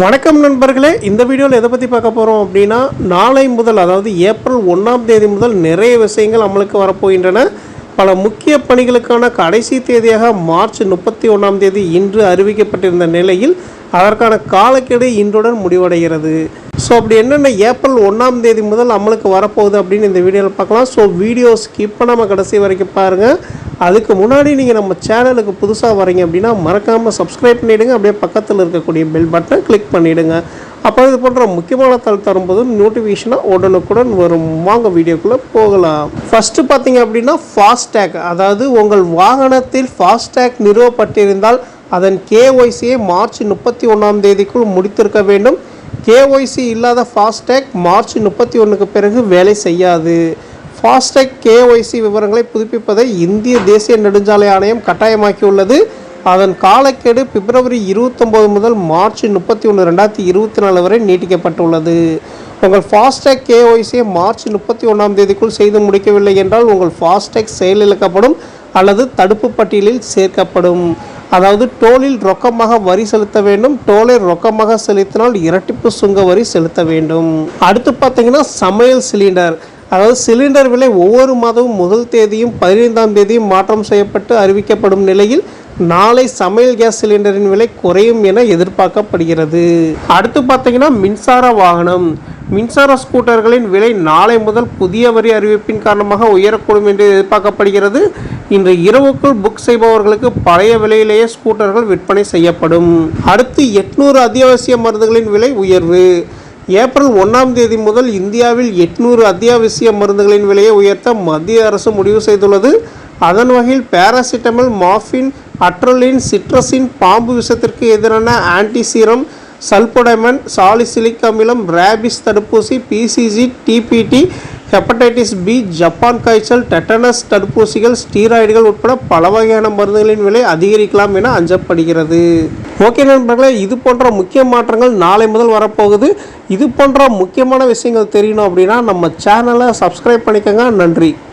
வணக்கம் நண்பர்களே இந்த வீடியோவில் எதை பற்றி பார்க்க போகிறோம் அப்படின்னா நாளை முதல் அதாவது ஏப்ரல் ஒன்றாம் தேதி முதல் நிறைய விஷயங்கள் அமலுக்கு வரப்போகின்றன. பல முக்கிய பணிகளுக்கான கடைசி தேதியாக மார்ச் முப்பத்தி ஒன்றாம் தேதி இன்று அறிவிக்கப்பட்டிருந்த நிலையில் அதற்கான காலக்கெடு இன்றுடன் முடிவடைகிறது. ஸோ அப்படி என்னென்ன ஏப்ரல் ஒன்றாம் தேதி முதல் அமலுக்கு வரப்போகுது அப்படின்னு இந்த வீடியோவில் பார்க்கலாம். ஸோ வீடியோ ஸ்கிப் பண்ணாமல் கடைசி வரைக்கும் பாருங்கள் அதுக்கு முன்னாடி நீங்கள் நம்ம சேனலுக்கு புதுசாக வரீங்க அப்படின்னா மறக்காமல் சப்ஸ்கிரைப் பண்ணிவிடுங்க அப்படியே பக்கத்தில் இருக்கக்கூடிய பெல் பட்டனை கிளிக் பண்ணிவிடுங்க அப்போ இது போன்ற முக்கியமான தகவல் தரும்போது நோட்டிஃபிகேஷனாக உடனுக்குடன் வரும். வாங்க வீடியோக்குள்ளே போகலாம். ஃபஸ்ட்டு பார்த்தீங்க அப்படின்னா ஃபாஸ்டேக் அதாவது உங்கள் வாகனத்தில் ஃபாஸ்டேக் நிறுவப்பட்டிருந்தால் அதன் கேஒய்சியை மார்ச் முப்பத்தி ஒன்றாம் தேதிக்குள் முடித்திருக்க வேண்டும். கேஒய்சி இல்லாத ஃபாஸ்டேக் மார்ச் முப்பத்தி ஒன்றுக்கு பிறகு வேலை செய்யாது. ஃபாஸ்டேக் கேஒய்சி விவரங்களை புதுப்பிப்பதை இந்திய தேசிய நெடுஞ்சாலை ஆணையம் கட்டாயமாக்கியுள்ளது. அதன் காலக்கெடு பிப்ரவரி இருபத்தொம்போது முதல் மார்ச் முப்பத்தி ஒன்று ரெண்டாயிரத்தி இருபத்தி நாலு வரை நீட்டிக்கப்பட்டுள்ளது. உங்கள் ஃபாஸ்டேக் கேஒய்சியை மார்ச் முப்பத்தி ஒன்றாம் தேதிக்குள் செய்து முடிக்கவில்லை என்றால் உங்கள் ஃபாஸ்டேக் செயலிழக்கப்படும் அல்லது தடுப்பு பட்டியலில் சேர்க்கப்படும். அதாவது டோலில் ரொக்கமாக வரி செலுத்த வேண்டும் டோலை ரொக்கமாக செலுத்தினால் இரட்டிப்பு சுங்க வரி செலுத்த வேண்டும். அடுத்து பார்த்தீங்கன்னா சமையல் சிலிண்டர். அதாவது சிலிண்டர் விலை ஒவ்வொரு மாதமும் முதல் தேதியும் பதினைந்தாம் தேதியும் மாற்றம் செய்யப்பட்டு அறிவிக்கப்படும் நிலையில் நாளை சமையல் கேஸ் சிலிண்டரின் விலை குறையும் என எதிர்பார்க்கப்படுகிறது. அடுத்து பார்த்தீங்கன்னா மின்சார வாகனம். மின்சார ஸ்கூட்டர்களின் விலை நாளை முதல் புதிய வரி அறிவிப்பின் காரணமாக உயரக்கூடும் என்று எதிர்பார்க்கப்படுகிறது. இன்று இரவுக்குள் புக் செய்பவர்களுக்கு பழைய விலையிலேயே ஸ்கூட்டர்கள் விற்பனை செய்யப்படும். அடுத்து எட்நூறு அத்தியாவசிய மருந்துகளின் விலை உயர்வு. ஏப்ரல் ஒன்றாம் தேதி முதல் இந்தியாவில் எட்நூறு அத்தியாவசிய மருந்துகளின் விலையை உயர்த்த மத்திய அரசு முடிவு செய்துள்ளது. அதன் வகையில் பேராசிட்டமல் மாஃபின் அட்ரலின் சிட்ரஸின் பாம்பு விஷத்திற்கு எதிரான ஆன்டிசீரம் சல்போடைமன் சாலிசிலிக் அமிலம் ரேபிஸ் தடுப்பூசி BCG DPT hepatitis B Japan காய்ச்சல் டெட்டனஸ் தடுப்பூசிகள் ஸ்டீராய்டுகள் உட்பட பல வகையான மருந்துகளின் விலை அதிகரிக்கலாம் என அஞ்சப்படுகிறது. ஓகே நண்பர்களே இது போன்ற முக்கிய மாற்றங்கள் நாளை முதல் வரப்போகுது. இது போன்ற முக்கியமான விஷயங்கள் தெரியணும் அப்படின்னா நம்ம சேனலை சப்ஸ்கிரைப் பண்ணிக்கோங்க. நன்றி.